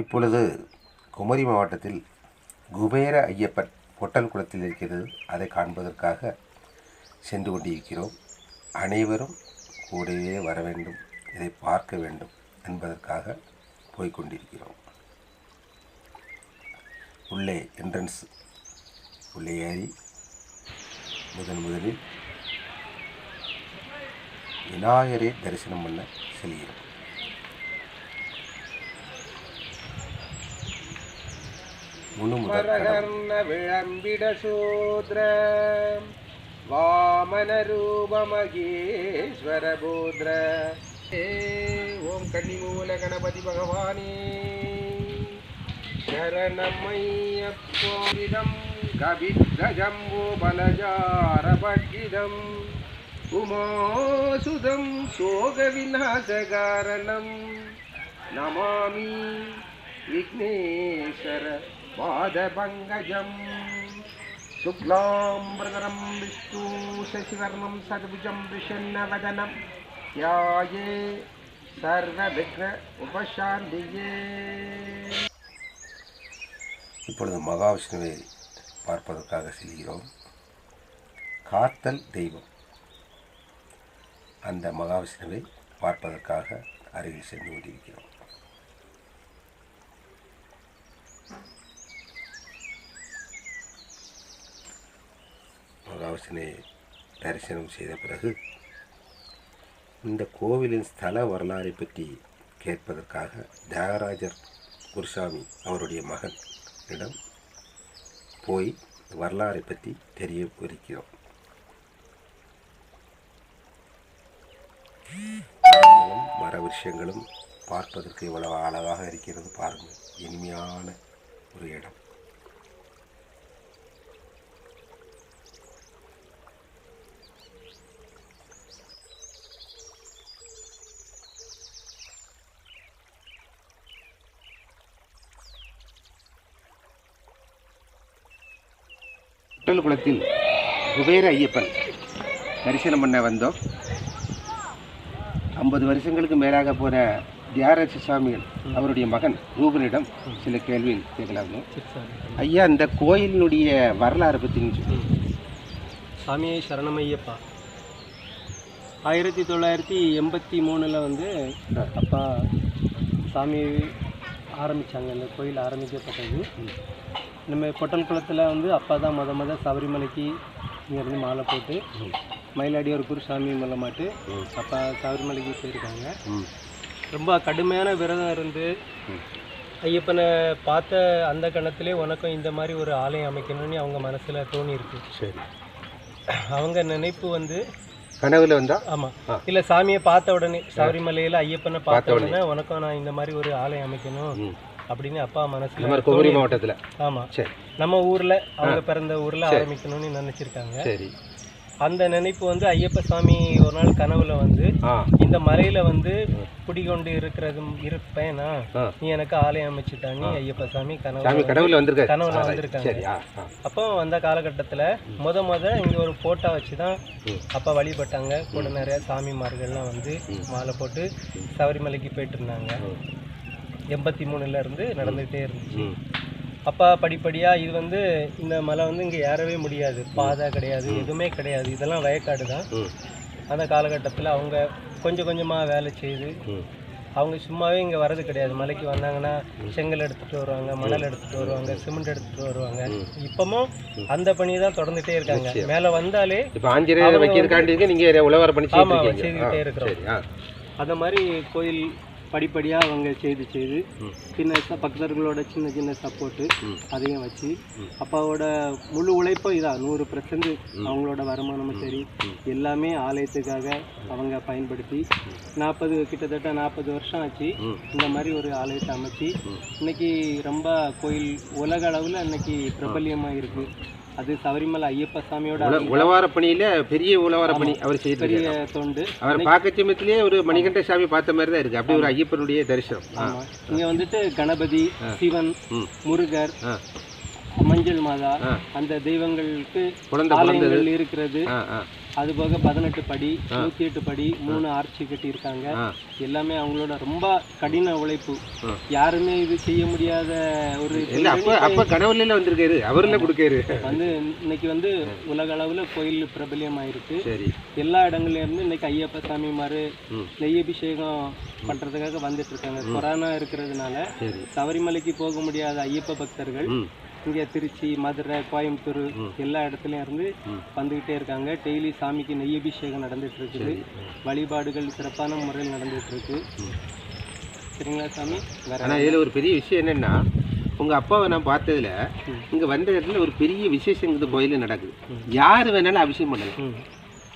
இப்பொழுது குமரி மாவட்டத்தில் குபேர ஐயப்பன் பொட்டல் குளத்தில் இருக்கிறது. அதை காண்பதற்காக சென்று கொண்டிருக்கிறோம். அனைவரும் கூடவே வர வேண்டும் இதை பார்க்க வேண்டும் என்பதற்காக போய்கொண்டிருக்கிறோம் உள்ளே என்ட்ரன்ஸ் உள்ளே ஏறி முதன் முதலில் விநாயகரை தரிசனம் பண்ண செல்கிறோம் முழு முதற் கடவுள். மரகர்ண விளம்பிட சூத்ர வாமன ரூப மகேஸ்வர பூத்ர ஏ ஓம் கன்னிமூல கணபதி பகவானே. சரணமையப்போவிதம் கவித்ரஜம்போ பலஜாரபட்கிதம் உமாசுதம் சோக விநாசகாரணம் நமாமி விக்னேஸ்வர பாதபங்கஜம் शुक्लाम्बरधरं विष्णु शशिवर्णं सर्वुजं विषन्नवदनं ध्याये सर्वविघ्न उपशान्तिये இப்பொழுது மகாவிஷ்ணுவை பார்ப்பதற்காக செல்கிறோம் காத்தல் தெய்வம் அந்த மகாவிஷ்ணுவை பார்ப்பதற்காக அருகில் சென்று கொண்டிருக்கிறோம் மகாவிஷ்ணுவை தரிசனம் செய்த பிறகு இந்த கோவிலின் ஸ்தல வரலாறை பற்றி கேட்பதற்காக தியாகராஜர் குருசாமி அவருடைய மகன் இடம் போய் வரலாறை பற்றி தெரிய இருக்கிறோம். மர விஷயங்களும் பார்ப்பதற்கு இவ்வளவு அழகாக இருக்கிறது பாருங்கள். இனிமையான ஒரு இடம். குட்டல் குளத்தில் குபேர ஐயப்பன் தரிசனம் பண்ண வந்தோம். ஐம்பது வருஷங்களுக்கு மேலாக போன தியாகராஜ சுவாமிகள் அவருடைய மகன் ரூபனிடம் சில கேள்வி கேட்கலாங்க ஐயா இந்த கோயிலினுடைய வரலாறு பற்றி சாமியே சரணமையப்பா. ஆயிரத்தி தொள்ளாயிரத்தி எண்பத்தி மூணில் வந்து அப்பா சாமி ஆரம்பித்தாங்க இந்த கோயில் ஆரம்பிக்கப்பட்டது. நம்ம பொட்டல் குளத்தில் வந்து அப்பா தான் முத முத சபரிமலைக்கு இங்கேருந்து மாலை போட்டு மயிலாடியோர் குருசாமி மூலமாட்டு அப்பா சபரிமலைக்கு போயிருக்காங்க. ரொம்ப கடுமையான விரதம் இருந்து ஐயப்பனை பார்த்த அந்த கணத்திலே உனக்கும் இந்த மாதிரி ஒரு ஆலயம் அமைக்கணும்னு அவங்க மனசில் தோணியிருக்கு. சரி. அவங்க நினைப்பு வந்து கனவுல வந்தா? ஆமா. இல்ல சாமியை பார்த்த உடனே சபரிமலையில ஐயப்பனை பார்த்த உடனே. உனக்கும் நான் இந்த மாதிரி ஒரு ஆலயம் அமைக்கணும். அப்படின்னு அப்பா மனசுல குமரி மாவட்டத்துல. ஆமா. சரி. நம்ம ஊர்ல அவங்க பிறந்த ஊர்ல ஆரம்பிக்கணும்னு நினைச்சிருக்காங்க. சரி. அந்த நினைப்பு வந்து ஐயப்ப சாமி ஒரு நாள் கனவுல வந்து இந்த மலையில வந்து குடிகொண்டு இருக்கிறதும் இருப்பேனா. நீ எனக்கு ஆலயம் அமைச்சுட்டான்னு ஐயப்ப சாமி கனவு கனவுல right. வந்திருக்காங்க. அப்போ அந்த காலகட்டத்தில் முத முத இங்கே ஒரு போட்டோ வச்சு தான் ம். அப்பா வழிபட்டாங்க. கூட நிறைய சாமிமார்கள்லாம் வந்து மாலை போட்டு சபரிமலைக்கு போயிட்டு இருந்தாங்க. எண்பத்தி மூணுல இருந்து நடந்துகிட்டே இருந்துச்சு. அப்பா படிப்படியாக இது வந்து இந்த மலை வந்து இங்கே ஏறவே முடியாது. பாதை கிடையாது எதுவுமே கிடையாது. இதெல்லாம் வயக்காடு தான். அந்த காலகட்டத்தில் அவங்க கொஞ்சம் கொஞ்சமாக வேலை செய்து அவங்க சும்மாவே இங்கே வரது கிடையாது. மலைக்கு வந்தாங்கன்னா செங்கல் எடுத்துகிட்டு வருவாங்க மணல் எடுத்துகிட்டு வருவாங்க சிமெண்ட் எடுத்துகிட்டு வருவாங்க. இப்பவும் அந்த பணி தான் தொடர்ந்துட்டே இருக்காங்க. மேலே வந்தாலே இப்போ ஆஞ்சநேயர் வைக்கிறதுக்காண்டி நீங்க உழவாரம் பண்ணி ஆமா, செய்துருக்கீங்க செய்துக்கிட்டே ஆ, இருக்கிறோம். அந்த மாதிரி கோயில் படிப்படியாக அவங்க செய்து செய்து. சின்ன பக்தர்களோட சின்ன சின்ன சப்போர்ட்டு. அதையும் வச்சு. அப்பாவோட முழு உழைப்பும் இதான் நூறு பர்சன்ட் அவங்களோட வருமானமும் சரி எல்லாமே ஆலயத்துக்காக அவங்க பயன்படுத்தி நாற்பது கிட்டத்தட்ட நாற்பது வருஷம் ஆச்சு. இந்த மாதிரி ஒரு ஆலயத்தை அமைச்சு இன்னைக்கு ரொம்ப கோயில் உலக அளவில் இன்னைக்கு பிரபல்யமாக இருக்கு அது சபரிமலை ஐயப்ப சாமியோட உழ- உழவார பணியில பெரிய உழவார பணி அவர் பெரிய செய்திருக்காரு தொண்டு. அவர் பார்க்க சமயத்திலேயே ஒரு மணிகண்ட சாமி பார்த்த மாதிரி தான் இருக்கு. அப்படி ஒரு ஐயப்பனுடைய தரிசனம். இங்க வந்துட்டு கணபதி சிவன். முருகர் மஞ்சள் மாதா. அந்த தெய்வங்களுக்கு குழந்தை இருக்கிறது. அது போக பதினெட்டு படி நூற்றி எட்டு படி மூணு ஆர்ச்சி கட்டியிருக்காங்க. ஆ. எல்லாமே அவங்களோட ரொம்ப கடின உழைப்பு. யாருமே இது செய்ய முடியாத ஒரு அப்போ வந்திருக்காரு. அவரில் கொடுக்காரு. வந்து இன்னைக்கு வந்து உலக அளவுல கோயில் பிரபல்யம் ஆயிருக்கு சரி. எல்லா இடங்கள்ல இருந்து இன்னைக்கு ஐயப்ப சாமி மாதிரி ம். நெய் அபிஷேகம் பண்றதுக்காக வந்துட்டு இருக்காங்க. கொரோனா இருக்கிறதுனால சபரிமலைக்கு போக முடியாத ஐயப்ப பக்தர்கள் இங்க திருச்சி மதுரை கோயம்புத்தூர் எல்லா இடத்துலயும் இருந்து வந்துகிட்டே இருக்காங்க. டெய்லி சாமிக்கு நெய் அபிஷேகம் நடந்துட்டு இருக்குது வழிபாடுகள் சிறப்பான முறையில் நடந்துட்டு இருக்கு சரிங்களா சாமி? வேற ஆனால் இதில் ஒரு பெரிய விஷயம் என்னென்னா உங்கள் அப்பாவை நான் பார்த்ததுல இங்கே வந்த இடத்துல ஒரு பெரிய விசேஷம் இந்த கோயிலில் நடக்குது. யார் வேணாலும் அபிஷேகம் பண்ணலாம்.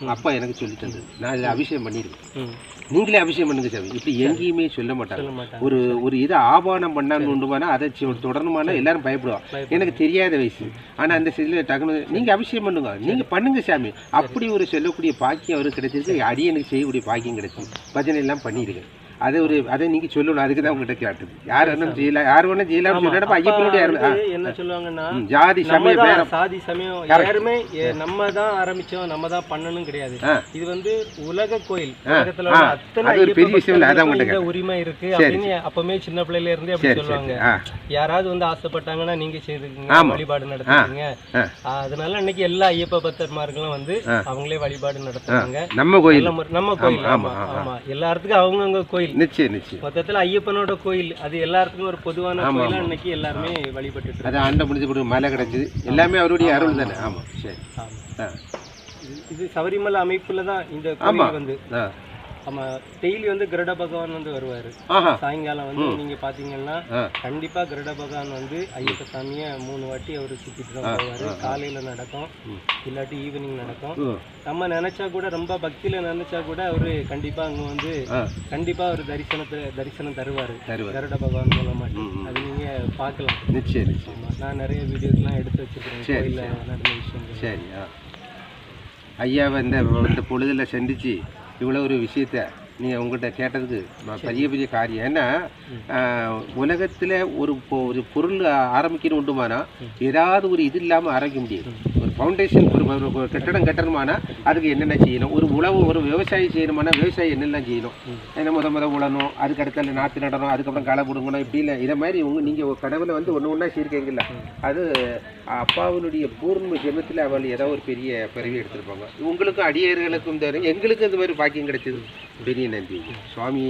அப்பா எனக்கு சொல்லி தந்தது நான் இதில் அபிஷேகம் பண்ணியிருக்கேன் நீங்களே அபிஷேகம் பண்ணுங்க சாமி. இப்படி எங்கேயுமே சொல்ல மாட்டாங்க. ஒரு ஒரு இதை ஆபானம் பண்ணான்னு உண்டுமானா அதை தொடரணுமானா எல்லாரும் பயப்படுவாங்க. எனக்கு தெரியாத வயசு. ஆனால் அந்த சில டக்குனு நீங்கள் அபிஷேகம் பண்ணுங்க. நீங்கள் பண்ணுங்க சாமி. அப்படி ஒரு சொல்லக்கூடிய பாக்கியம் அவருக்கு கிடைச்சிருக்கு. அடியனுக்கு செய்யக்கூடிய பாக்கியம் கிடைச்சி பஜனை எல்லாம் பண்ணியிருக்கேன் அதை ஒரு அதை நீங்கள் சொல்லணும். அதுக்கு தான் உங்கள்கிட்ட கேட்டது. யார் வேணும் செய்யலாம் யார் வேணும் செய்யலாம்னு சொல்லிட்டு ஐயப்பனுடைய என்ன சொல்லுவாங்கன்னா ஜாதி நம்ம சமய தான் பேரம் சாதி சமயம் யாருமே நம்ம தான் ஆரம்பிச்சோம் நம்ம தான் பண்ணணும் கிடையாது. இது வந்து உலக கோயில். உலகத்துல அத்தனை அது ஒரு பெரிய விஷயம் இல்ல, அதான் இந்த உரிமை இருக்கு அப்படின்னு அப்பவுமே சின்ன பிள்ளையில இருந்தே அப்படி சொல்லுவாங்க. யாராவது வந்து ஆசைப்பட்டாங்கன்னா நீங்க செய்துக்கங்க. வழிபாடு நடத்துறீங்க. அதனால இன்னைக்கு எல்லா ஐயப்ப பக்தர்மார்களும் வந்து அவங்களே வழிபாடு நடத்துறாங்க. நம்ம கோயில். நம்ம கோயில். ஆமா ஆமா. எல்லா இடத்துக்கும் அவங்கவுங்க கோயில். நிச்சயம் நிச்சயம் மொத்தத்துல ஐயப்பனோட கோயில் அது எல்லாத்துக்கும் ஒரு பொதுவான கோயிலா இன்னைக்கு எல்லாருமே வழிபட்டு அது ஆண்ட முடிஞ்ச பிறகு மலை கிடச்சிது. எல்லாமே அவருடைய அருள் தானே. ஆமாம் சரி. ஆ. இது- இது சபரிமலை அமைப்புல தான் இந்த கோயில் வந்து. ஆ நம்ம டெய்லி வந்து கருட பகவான் வந்து வருவாரு. சாயங்காலம் வந்து நீங்க பாத்தீங்கன்னா. கண்டிப்பா கருட பகவான் வந்து ஐயப்ப சாமியை மூணு வாட்டி அவரு சுத்திட்டு தான் போவாரு. காலையில நடக்கும் இல்லாட்டி ஈவினிங் நடக்கும். நம்ம நினைச்சா கூட ரொம்ப பக்தியில நினைச்சா கூட அவரு கண்டிப்பா அங்க வந்து. கண்டிப்பா அவர் தரிசனத்தை தரிசனம் தருவாரு. கருட பகவான் மூலமா அது நீங்க பார்க்கலாம் நிச்சயம் ஆமா, நான் நிறைய வீடியோஸ்லாம் எடுத்து வச்சிருக்கேன் சரி, கோயில்ல நடந்த ஆ. ஐயாவை இந்த இந்த பொழுதில் சந்திச்சு இவ்வளோ ஒரு விஷயத்த நீங்கள் உங்கள்கிட்ட கேட்டதுக்கு பெரிய பெரிய காரியம். ஏன்னா உலகத்தில் ஒரு ஒரு பொருள் ஆரம்பிக்கணும் உண்டுமானா ஏதாவது ஒரு இது இல்லாமல் ஆரம்பிக்க முடியாது. ஒரு ஃபவுண்டேஷன் ஒரு கட்டடம் கட்டணுமானா அதுக்கு என்னென்ன செய்யணும்? ஒரு உழவு ஒரு விவசாயி செய்யணுமானா விவசாயி என்னெல்லாம் செய்யணும்? ஏன்னா முத முத உழணும் அதுக்கு அடுத்தால நாற்று நடணும் அதுக்கப்புறம் களை பிடுங்கணும் இப்படி இல்லை. இதை மாதிரி உங்க நீங்கள் கடவுளை வந்து ஒன்று ஒன்றா செய்யிருக்கீங்களா அது அப்பாவினுடைய பூர்ண ஜெபத்தில் அவள் ஏதோ ஒரு பெரிய பிறவி எடுத்திருப்பாங்க. உங்களுக்கும் அடியர்களுக்கும் தரும் எங்களுக்கும் இந்த மாதிரி பாக்கியம் கிடைச்சது. பெரிய நன்றி சுவாமி.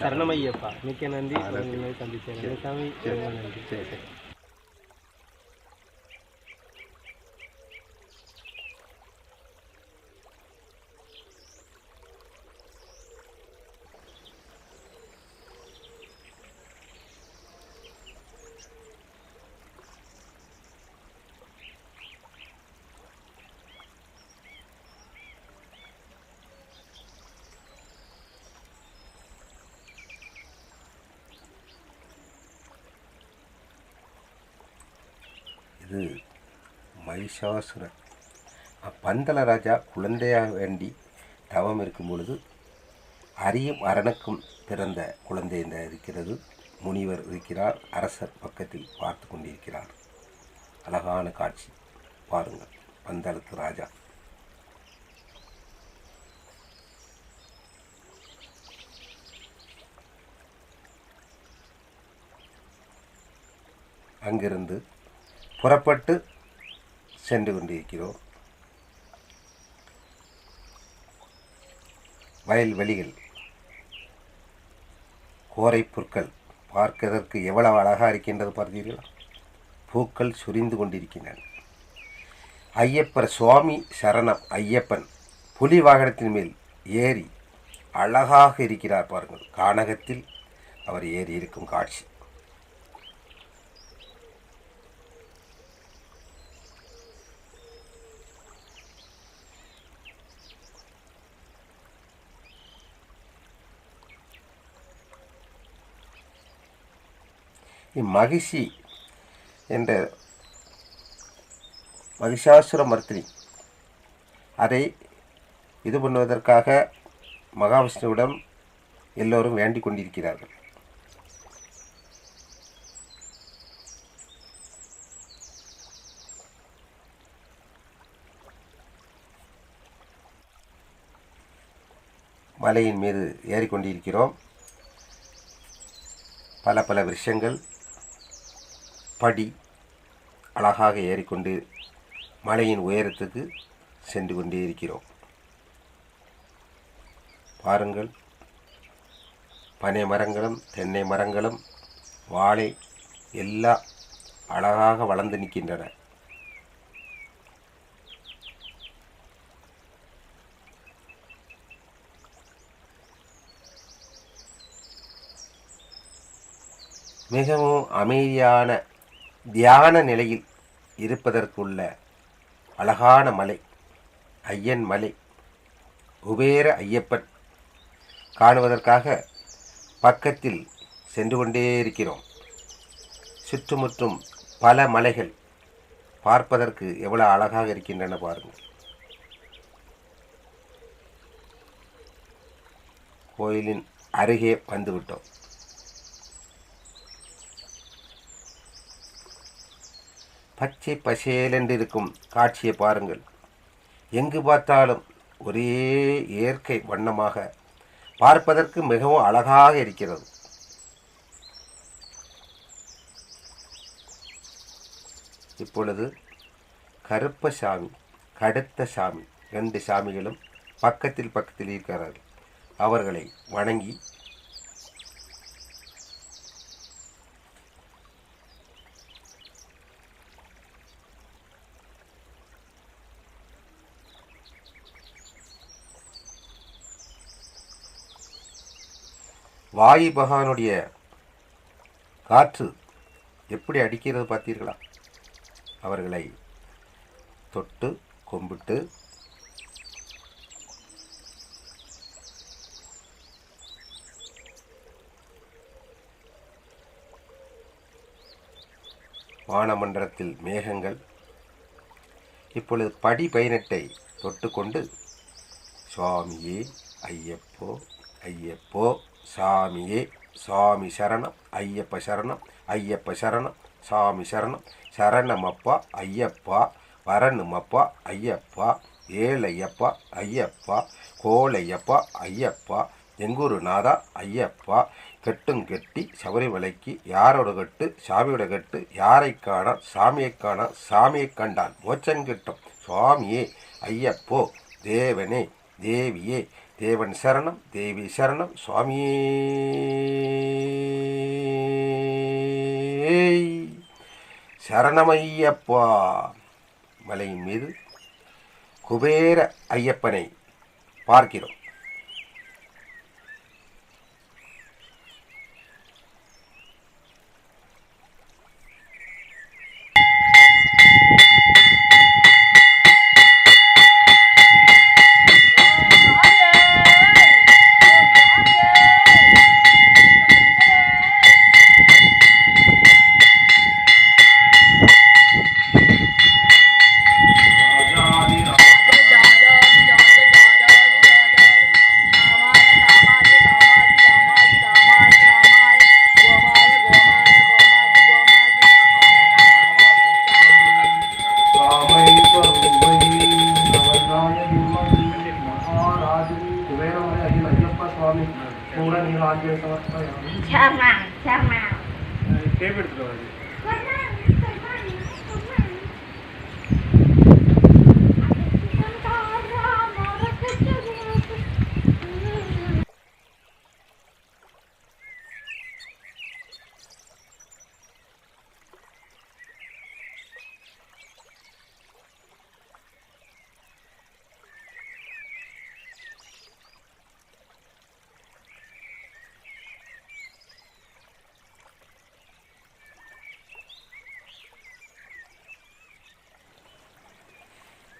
சரணமையப்பா மிக்க நன்றி. சந்திச்சேன் சாமி சரி சரி. இது மகிஷாசுரன் பந்தள ராஜா குழந்தையாக வேண்டி தவம் இருக்கும் பொழுது அரியும் அரணுக்கும் பிறந்த குழந்தை இந்த இருக்கிறது. முனிவர் இருக்கிறார். அரசர் பக்கத்தில் பார்த்து கொண்டிருக்கிறார். அழகான காட்சி. பாருங்கள் பந்தளத்து ராஜா. அங்கிருந்து புறப்பட்டு சென்று கொண்டிருக்கிறோம். வயல்வெளிகள் கோரை புற்கள் பார்க்கிறதற்கு எவ்வளவு அழகாக இருக்கின்றது பார்த்தீர்களா? பூக்கள் சுரிந்து கொண்டிருக்கின்றன. ஐயப்பர் சுவாமி சரணம் ஐயப்பன் புலி வாகனத்தின் மேல் ஏறி அழகாக இருக்கிறார் பாருங்கள். கானகத்தில் அவர் ஏறி இருக்கும் காட்சி. இம்மகிஷி என்ற மகிஷாசுர மர்த்தினி. அதை இது பண்ணுவதற்காக மகாவிஷ்ணுவிடம் எல்லோரும் வேண்டிக் கொண்டிருக்கிறார்கள். மலையின் மீது ஏறிக்கொண்டிருக்கிறோம் பல பல விஷயங்கள் படி அழகாக ஏறிக்கொண்டு மலையின் உயரத்துக்கு சென்று கொண்டே இருக்கிறோம். பாருங்கள் பனை மரங்களும் தென்னை மரங்களும் வாழை எல்லாம் அழகாக வளர்ந்து நிற்கின்றன. மிகவும் அமைதியான தியான நிலையில் இருப்பதற்குள்ள அழகான மலை ஐயன் மலை குபேர ஐயப்பன் காணுவதற்காக பக்கத்தில் சென்று கொண்டே இருக்கிறோம். சுற்றுமுற்றும் பல மலைகள் பார்ப்பதற்கு எவ்வளோ அழகாக இருக்கின்றன பாருங்கள். கோயிலின் அருகே வந்துவிட்டோம். பச்சை பசேலென்றிருக்கும் காட்சியை பாருங்கள். எங்கு பார்த்தாலும் ஒரே இயற்கை வண்ணமாக பார்ப்பதற்கு மிகவும் அழகாக இருக்கிறது. இப்பொழுது கருப்ப சாமி கடுத்த சாமி ரெண்டு சாமிகளும் பக்கத்தில் பக்கத்தில் இருக்கிறார்கள். அவர்களை வணங்கி வாயு பகவானுடைய காற்று எப்படி அடிக்கிறது பார்த்தீர்களா? அவர்களை தொட்டு கும்பிட்டு வானமண்டலத்தில் மேகங்கள் இப்பொழுது படி பயணத்தை தொட்டுக்கொண்டு சுவாமியே ஐயப்போ ஐயப்போ சாமியே சாமி சரணம் ஐயப்ப சரணம் ஐயப்ப சரணம் சாமி சரணம். சரணமப்பா ஐயப்பா. வரணுமப்பா ஐயப்பா. ஏழையப்பா ஐயப்பா. கோலையப்பா ஐயப்பா. எங்கூருநாதா ஐயப்பா. கெட்டும் கெட்டி சபரிமலைக்கு யாரோட கட்டு சாமியோட கட்டு யாரை காண சாமியை காண சாமியை கண்டான் மோச்சம் கிட்டும். சுவாமியே ஐயப்போ தேவனே தேவியே தேவன் சரணம் தேவி சரணம் சுவாமியே. சரணமையப்பா. மலையின் மீது குபேர ஐயப்பனை பார்க்கிறோம்.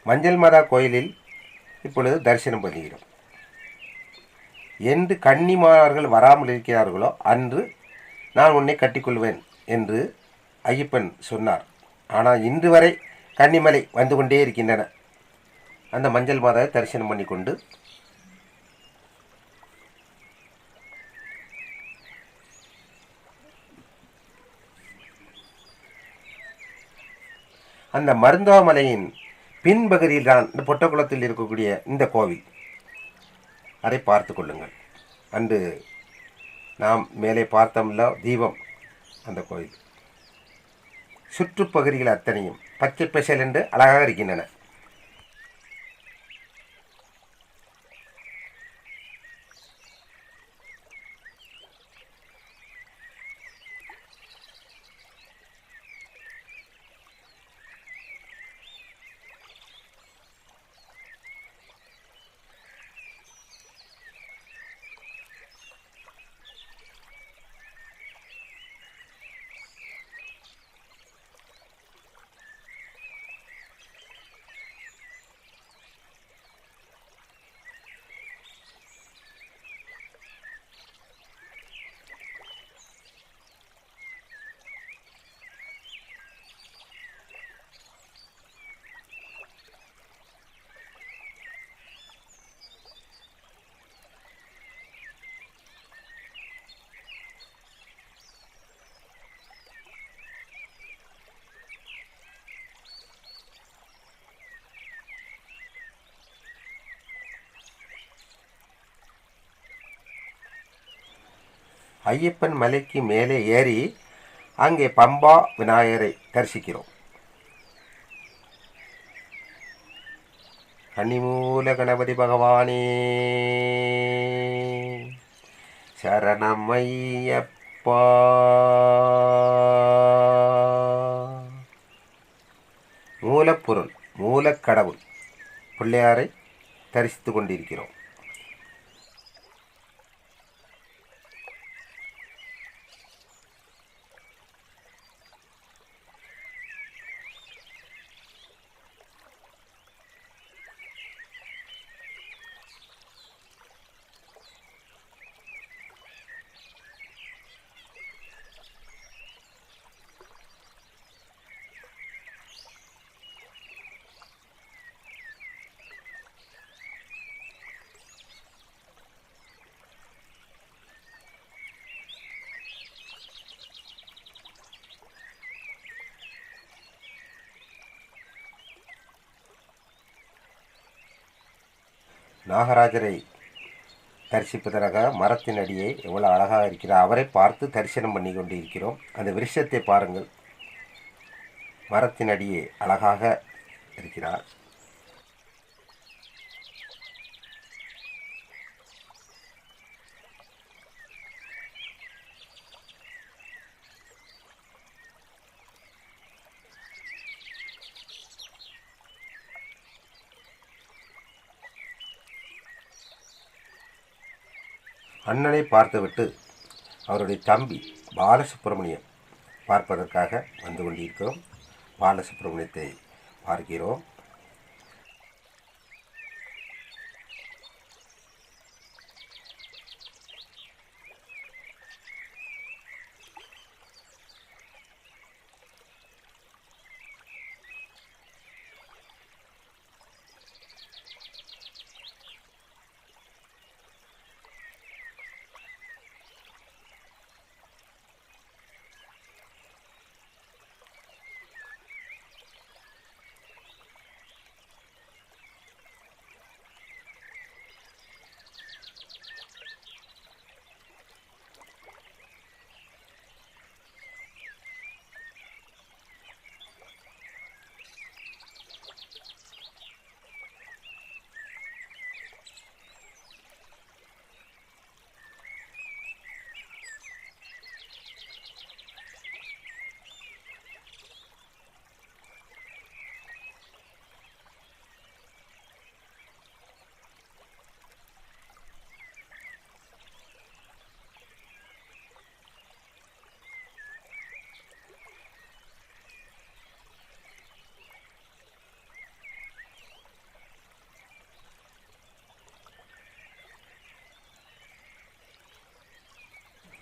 மஞ்சள் மாதா கோயிலில் இப்பொழுது தரிசனம் பண்ணுகிறோம் என்று கன்னிமார்கள் வராமல் இருக்கிறார்களோ அன்று நான் உன்னை கட்டிக்கொள்வேன் என்று ஐயப்பன் சொன்னார். ஆனால் இன்று வரை கன்னிமலை வந்து கொண்டே இருக்கின்றன. அந்த மஞ்சள் மாதாவை தரிசனம் பண்ணி கொண்டு அந்த மருந்தாமலையின் பின்பகுதியில் தான் இந்த பொட்டக்குளத்தில் இருக்கக்கூடிய இந்த கோவில். அதை பார்த்து கொள்ளுங்கள். அன்று நாம் மேலே பார்த்தோம்ல தீபம் அந்த கோயில் சுற்றுப்பகுதிகள் அத்தனையும் பச்சை பசல் என்று அழகாக இருக்கின்றன. ஐயப்பன் மலைக்கு மேலே ஏறி அங்கே பம்பா விநாயகரை தரிசிக்கிறோம். கனிமூல கணபதி பகவானே சரணம் ஐயப்பா மூலப்பொருள் மூலக்கடவுள் பிள்ளையாரை தரிசித்து கொண்டிருக்கிறோம். நாகராஜரை தரிசிப்பதற்காக மரத்தின் அடியே எவ்வளோ அழகாக இருக்கிறார் அவரை பார்த்து தரிசனம் பண்ணி கொண்டு இருக்கிறோம் அந்த விருஷத்தை பாருங்கள். மரத்தின் அடியே அழகாக இருக்கிறார். அண்ணனை பார்த்துவிட்டு அவருடைய தம்பி பாலசுப்பிரமணியம் பார்ப்பதற்காக வந்து கொண்டிருக்கிறோம். பாலசுப்பிரமணியத்தை பார்க்கிறோம்.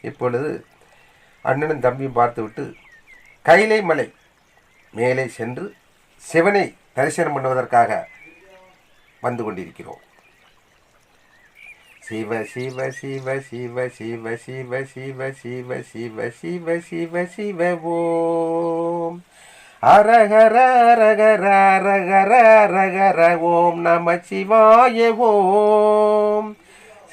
இப்பொழுது அண்ணனும் தம்பியும் பார்த்துவிட்டு கைலை மலை மேலே சென்று சிவனை தரிசனம் பண்ணுவதற்காக வந்து கொண்டிருக்கிறோம் சிவ சிவ சிவ சிவ சிவ சிவ சிவ சிவ சிவ சிவ சிவ சிவ ஓம் அரகர அரகர அரகர அரகர ஓம் நம சிவாய ஓம்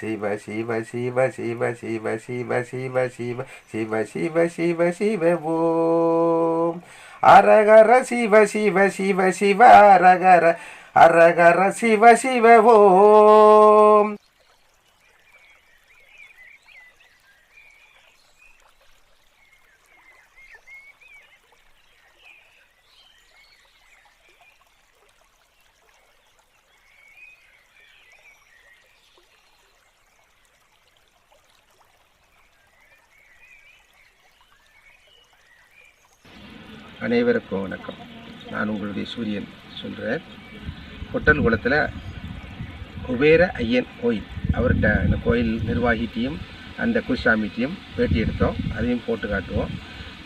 சிவ சிவ சிவ சிவ சிவ சிவ சிவ சிவ சிவ சிவ சிவ சிவ ஓம் அரகர சிவ சிவ சிவ சிவ அரகர அரகர சிவ சிவ ஓம் அனைவருக்கும் வணக்கம். நான் உங்களுடைய சூரியன் சொல்கிறேன் பொட்டல் குளத்தில் குபேர ஐயன் கோயில். அவர்கிட்ட அந்த கோயில் நிர்வாகிட்டையும் அந்த குருசாமிட்டையும் பேட்டி எடுத்தோம். அதையும் போட்டு காட்டுவோம்.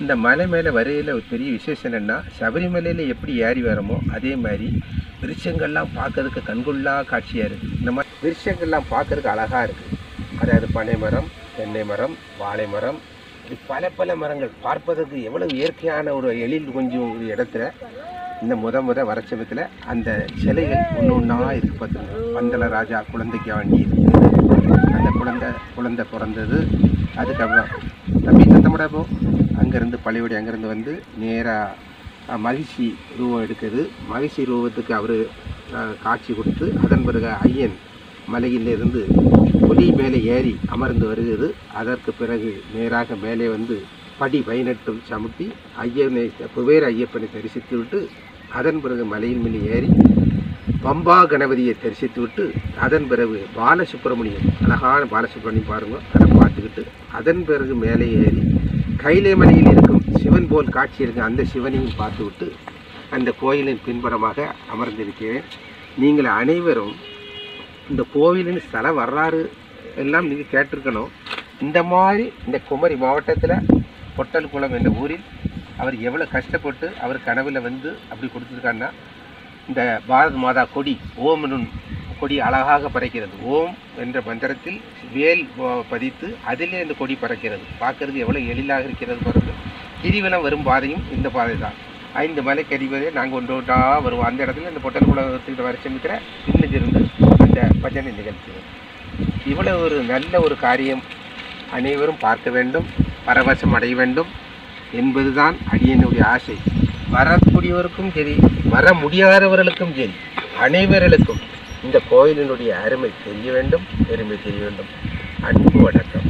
இந்த மலை மேலே வரையில் ஒரு பெரிய விசேஷம் என்னென்னா சபரிமலையில் எப்படி ஏறி வரமோ அதே மாதிரி விருட்சங்கள்லாம் பார்க்கறதுக்கு கண்கொள்ளா காட்சியாக இருக்குது இந்த மாதிரி விருட்சங்கள்லாம் பார்க்கறதுக்கு அழகாக இருக்குது அதாவது பனை மரம் தென்னை மரம் வாழை மரம் இப்படி பல பல மரங்கள் பார்ப்பதற்கு எவ்வளவு இயற்கையான ஒரு எழில் கொஞ்சம் ஒரு இடத்துல இந்த முத முத வரச்சபத்தில் அந்த சிலைகள் ஒன்று ஒன்றா இருக்கு பார்த்துங்க பந்தல ராஜா குழந்தைக்கு வேண்டி அந்த குழந்தை குழந்தை பிறந்தது. அதுக்கப்புறம் தம்பி சத்தமடா போ. அங்கேருந்து பழையபடி அங்கேருந்து வந்து நேராக மகிழ்ச்சி ரூபம் எடுக்குது. மகிழ்ச்சி ரூபத்துக்கு அவர் காட்சி கொடுத்து அதன் பிறகு ஐயன் மலையிலிருந்து புலி மேலே ஏறி அமர்ந்து வருகிறது. அதற்கு பிறகு நேராக மேலே வந்து படி பதினெட்டும் சமுத்தி ஐயனை குபேர ஐயப்பனை தரிசித்துவிட்டு அதன் பிறகு மலையின் மேலே ஏறி பம்பா கணபதியை தரிசித்துவிட்டு அதன் பிறகு பாலசுப்பிரமணியம் அழகான பாலசுப்பிரமணியம் பாருங்கள் அதை பார்த்துக்கிட்டு அதன் பிறகு மேலே ஏறி கைலை மலையில் இருக்கும் சிவன் போல் காட்சி இருக்கும் அந்த சிவனையும் பார்த்துவிட்டு அந்த கோயிலின் பின்புறமாக அமர்ந்திருக்கிறேன். நீங்கள் அனைவரும் இந்த கோவிலின் ஸ்தல வரலாறு எல்லாம் நீங்கள் கேட்டிருக்கணும். இந்த மாதிரி இந்த குமரி மாவட்டத்தில் பொட்டல்குளம் என்ற ஊரில் அவர் எவ்வளோ கஷ்டப்பட்டு அவர் கனவில் வந்து அப்படி கொடுத்துருக்காருன்னா இந்த பாரத மாதா கொடி ஓமனுன் கொடி அழகாக பறக்கிறது. ஓம் என்ற மந்திரத்தில் வேல் பதித்து அதிலே இந்த கொடி பறக்கிறது. பார்க்கறதுக்கு எவ்வளோ எழிலாக இருக்கிறது பாருங்க. கிரிவலம் வரும் பாதையும் இந்த பாதை தான் ஐந்து மலை கடிவதே நாங்கள் ஒன்று ஒன்றா வருவோம். அந்த இடத்துல இந்த பொட்டல் குளத்துக்கு வருஷமிக்கிற இன்னிருந்து இந்த பஜனை நிகழ்ச்சி இவ்வளவு ஒரு நல்ல ஒரு காரியம் அனைவரும் பார்க்க வேண்டும் பரவசம் அடைய வேண்டும் என்பதுதான் அடியனுடைய ஆசை. வரக்கூடியவருக்கும் சரி வர முடியாதவர்களுக்கும் சரி அனைவர்களுக்கும் இந்த கோயிலினுடைய அருமை தெரிய வேண்டும் பெருமை தெரிய வேண்டும். அன்பு வணக்கம்.